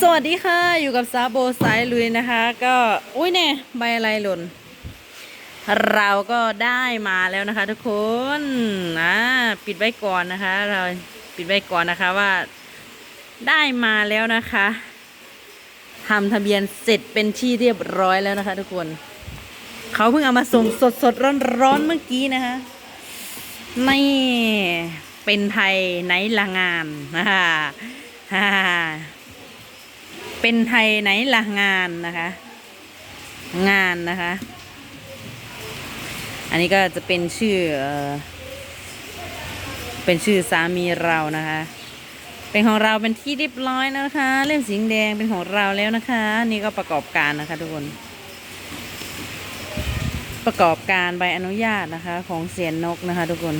สวัสดีค่ะ อยู่กับซาโบสายลุยนะคะ ก็อุ้ยเนี่ยใบอะไรหล่น เราก็ได้มาแล้วนะคะ ทุกคนอ่าปิดไว้ก่อนนะคะ เราปิดไว้ก่อนนะคะว่าได้มาแล้วนะคะทำทะเบียนเสร็จเป็นที่เรียบร้อยแล้วนะคะ ทุกคน เขาเพิ่งเอามาส่งสดสดร้อนร้อนเมื่อกี้นะคะนี่เป็นไทยไหนละงานนะคะฮ่า เป็นไทยไหนละงานนะคะ งานนะคะ อันนี้ก็จะเป็นชื่อเป็นชื่อสามีเรานะคะ เป็นของเราเป็นที่เรียบร้อยนะคะ เล่มสีแดงเป็นของเราแล้วนะคะ นี่ก็ประกอบการนะคะทุกคน ประกอบการใบอนุญาตนะคะ ของเสียนนกนะคะ ทุกคน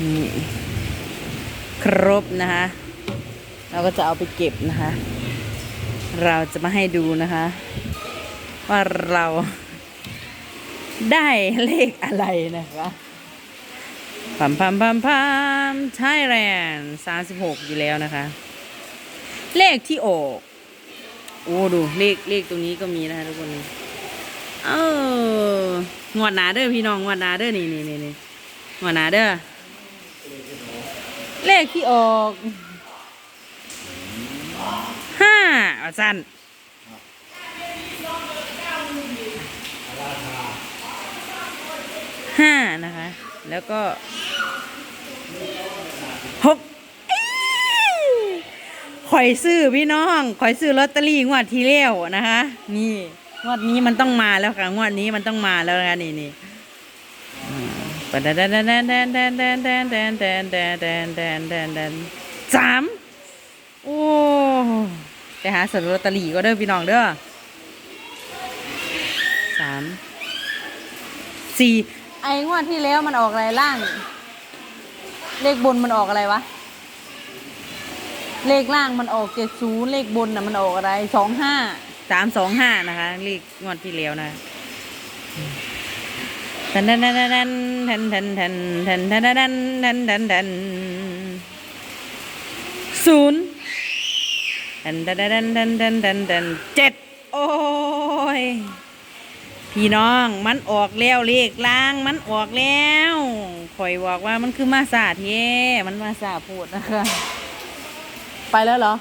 นี่ครบนะคะ เราก็จะเอาไปเก็บนะคะ เราจะมาให้ดูนะคะ ว่าเราได้เลขอะไรนะคะพัมพัมพัมพัมไทยแลนด์สามสิบหกอยู่แล้วนะคะ เลขที่ออกโอ้ดูเลขเลขตรงนี้ก็มีนะคะทุกคนเอองวดหนาเด้อพี่น้องงวดหนาเด้อนี่นี่นี่นี่งวดหนาเด้อเลขที่ออก ห้าอาจารย์ห้านะคะ แล้วก็หกไข่อยซื้อพี่น้องข่อยซื้อลอตเตอรี่งวดที่แล้วนะคะ นี่งวดนี้มันต้องมาแล้วค่ะงวดนี้มันต้องมาแล้วนะคะนี่นี่ปะแดนแดนแดนแดนแดนแดนแดนแดนแดนแดนแดนแดนแดนแดนสามโอ้ ไปหาซื้อลอตเตอรี่ก็เด้อพี่น้องเด้อสามสี่ไอ้งวดที่แล้วมันออกอะไรล่าง เลขบนมันออกอะไรวะ เลขล่างมันออกเจ็ดศูนย์เลขบนน่ะมันออกอะไรสองห้าสามสองห้านะคะ เลขงวดที่แล้วนะแทนแทนแทนแทนแทนแทนแทนแทนแทนแทนแทนแทนแทนศูนย์ แทนแทนแทนแทนแทนแทนแทนเจ็ดโอ้ย พี่น้องมันออกแล้วเลขล่างมันออกแล้วข่อยบอกว่ามันคือมาสาเทมันมาสาพูดนะคะ ไปแล้วเหรอ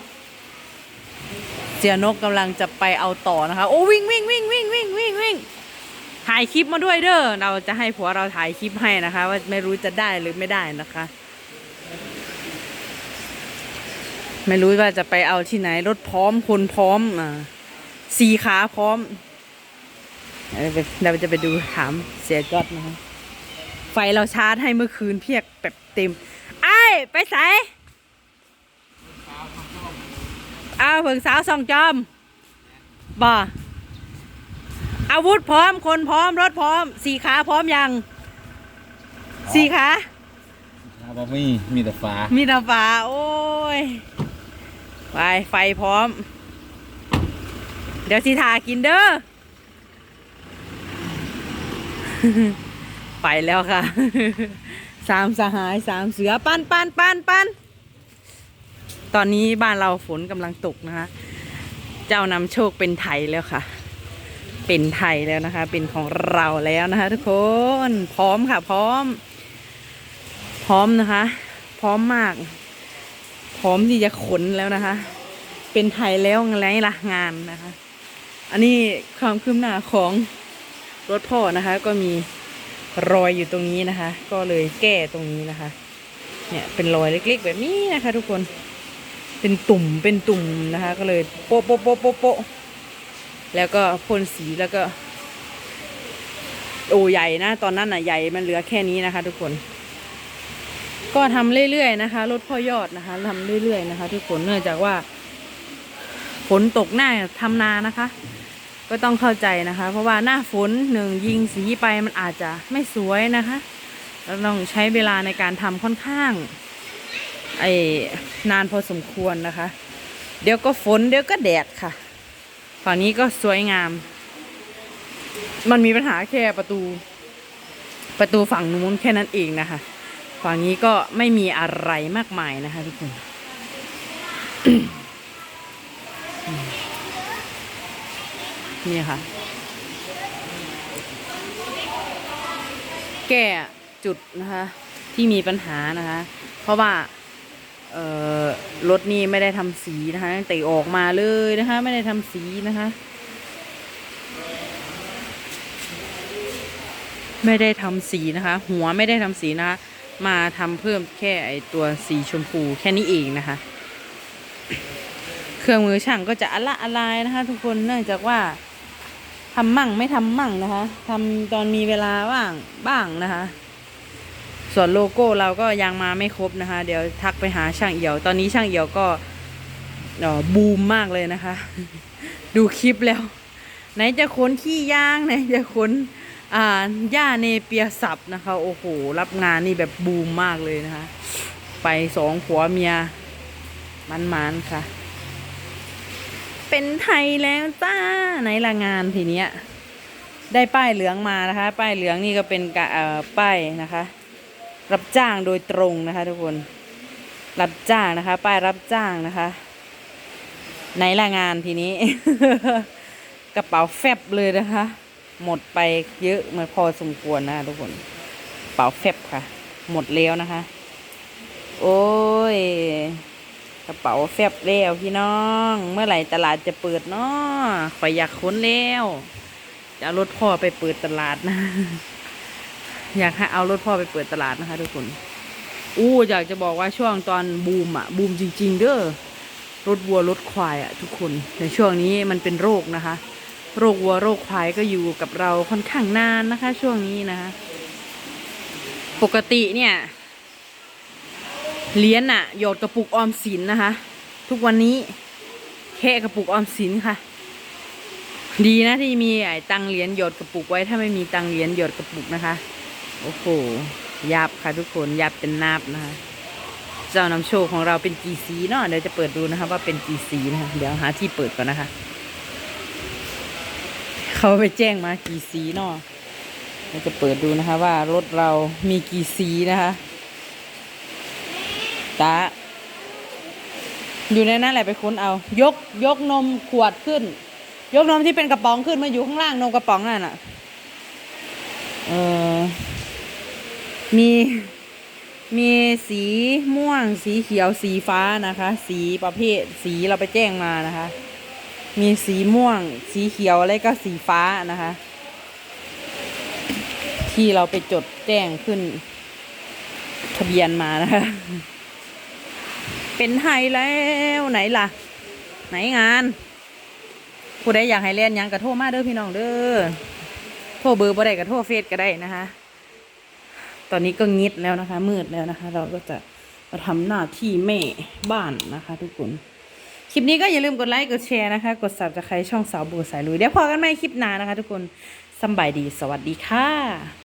เสียนกกำลังจะไปเอาต่อนะคะ โอ้วิ่งวิ่งวิ่งวิ่งวิ่งวิ่งวิ่งถ่ายคลิปมาด้วยเด้อ เราจะให้ผัวเราถ่ายคลิปให้นะคะ ว่าไม่รู้จะได้หรือไม่ได้นะคะ ไม่รู้ว่าจะไปเอาที่ไหน รถพร้อมคนพร้อมอ่าสี่ขาพร้อมเราไปเราจะไปดูถามเสียจอดนะคะไฟเราชาร์จให้เมื่อคืนเพียกแบบเต็มไอ้ายไปใส่เอาเผิงสาวสองจอมบ่อาวุธพร้อมคนพร้อมรถพร้อม สี่ขาพร้อมยัง สี่ขาครับบ่มีมีแต่ฟ้ามีแตาฟ้าโอ้ย ไป ไฟพร้อม เดี๋ยวสิทากินเด้อ ไปแล้วค่ะ สามสหายสามเสือปันปันปันปันตอนนี้บ้านเราฝนกำลังตกนะคะ เจ้านำโชคเป็นไทยแล้วค่ะ เป็นไทยแล้วนะคะ เป็นของเราแล้วนะคะ ทุกคน พร้อมค่ะ พร้อม พร้อมนะคะ พร้อมมาก พร้อมที่จะขนแล้วนะคะ เป็นไทยแล้วไงล่ะงานนะคะ อันนี้ความคืบหน้าของรถพ่อนะคะ ก็มีรอยอยู่ตรงนี้นะคะ ก็เลยแก้ตรงนี้นะคะ เนี่ยเป็นรอยเล็กๆ แบบนี้นะคะ ทุกคนเป็นตุ่มเป็นตุ่มนะคะ ก็เลยโป๊ะโปะโปะโปะโปะแล้วก็พ่นสีแล้วก็ โอ้ใหญ่นะ ตอนนั้นน่ะใหญ่มันเหลือแค่นี้นะคะ ทุกคน ก็ทำเรื่อยๆนะคะรถพ่อยอดนะคะทำเรื่อยๆนะคะ ทุกคนเนื่องจากว่าฝนตกหน้าทำนานะคะ ก็ต้องเข้าใจนะคะ เพราะว่าหน้าฝนหนึ่งยิงสีไปมันอาจจะไม่สวยนะคะเราต้องใช้เวลาในการทำค่อนข้างไอ้นานพอสมควรนะคะ เดี๋ยวก็ฝนเดี๋ยวก็แดดค่ะฝั่งนี้ก็สวยงาม มันมีปัญหาแค่ประตู ประตูฝั่งนู้นแค่นั้นเองนะคะ ฝั่งนี้ก็ไม่มีอะไรมากมายนะคะทุกคนนี่ค่ะ แก้จุดนะคะ ที่มีปัญหานะคะ เพราะว่ารถนี่ไม่ได้ทำสีนะคะตั้แต่ออกมาเลยนะคะ ไม่ได้ทำสีนะคะ ไม่ได้ทำสีนะคะ หัวไม่ได้ทำสีนะคะ มาทำเพิ่มแค่ไอตัวสีชมพูแค่นี้เองนะคะ เครื่องมือช่างก็จะอะละอะไรนะคะ ทุกคนเนื่องจากว่าทำมั่งไม่ทำมั่งนะคะทำตอนมีเวลาว่างบ้างนะคะ ส่วนโลโก้เราก็ยังมาไม่ครบนะคะ เดี๋ยวทักไปหาช่างเอี่ยว ตอนนี้ช่างเอี่ยวก็บูมมากเลยนะคะ ดูคลิปแล้ว ไหนจะขนขี้ยางไหนจะขน อ่าหญ้าเนเปียสับนะคะ โอ้โห รับงานนี่แบบบูมมากเลยนะคะ ไปสองผัวเมียมันๆค่ะ เป็นไทยแล้วจ้าไหนละงานทีเนี้ย ได้ป้ายเหลืองมานะคะ ป้ายเหลืองนี่ก็เป็นกะเอ่อป้ายนะคะ รับจ้างโดยตรงนะคะ ทุกคน รับจ้างนะคะ ป้ายรับจ้างนะคะ ไหนละงานทีนี้ กระเป๋าแฟบเลยนะคะ หมดไปเยอะมาพอสมควรนะทุกคนกระเป๋าแฟบค่ะ หมดแล้วนะคะ โอ้ยกระเป๋าแฟบแล้วพี่น้อง เมื่อไหร่ตลาดจะเปิดเนาะข่อยอยากค้นแล้วจะเอารถพ่อไปเปิดตลาดนะ อยากให้เอารถพ่อไปเปิดตลาดนะคะ ทุกคน อู้อยากจะบอกว่าช่วงตอนบูมอะบูมจริง ๆ เด้อรถวัวรถควายอะทุกคนในช่วงนี้มันเป็นโรคนะคะ โรควัวโรคควายก็อยู่กับเราค่อนข้างนานนะคะ ช่วงนี้นะคะปกติเนี่ยเหรียญอะหยอดกระปุกออมสินนะคะ ทุกวันนี้แค่กระปุกออมสินค่ะ ดีนะที่มีไอ้ตังเหรียญหยอดกระปุกไว้ถ้าไม่มีตังเหรียญหยอดกระปุกนะคะ โอ้โหยับค่ะทุกคนยับเป็นนาบนะคะ เจ้านำโชคของเราเป็นกี่สีเนาะเดี๋ยวจะเปิดดูนะคะ ว่าเป็นกี่สีนะคะเดี๋ยวหาที่เปิดก่อนนะคะ เขาไปแจ้งมากี่สีเนาะเราจะเปิดดูนะคะว่ารถเรามีกี่สีนะคะตาอยู่ในนั้นแหละไปค้นเอา ยกยกนมขวดขึ้น ยกนมที่เป็นกระป๋องขึ้นมาอยู่ข้างล่างนมกระป๋องนั่นน่ะเออมีมีสีม่วงสีเขียวสีฟ้านะคะ สีประเภทสีเราไปแจ้งมานะคะ มีสีม่วง สีเขียวและก็สีฟ้านะคะ ที่เราไปจดแจ้งขึ้น ทะเบียนมานะคะ เป็นไฮแล้วไหนล่ะ ไหนงาน ผู้ใดอยากให้เล่นยังกระโทรมาเด้อพี่น้องเด้อโทรเบอร์บ่ได้กระโทรเฟซก็ได้นะคะ ตอนนี้ก็งิดแล้วนะคะ มืดแล้วนะคะ เราก็จะมาทำหน้าที่แม่บ้านนะคะ ทุกคน คลิปนี้ก็อย่าลืมกดไลค์กดแชร์นะคะ กดสับจะใครช่องสาวบัวสายลุยเดี๋ยวพอกันใหม่คลิปหน้านะคะ ทุกคนสบายดีสวัสดีค่ะ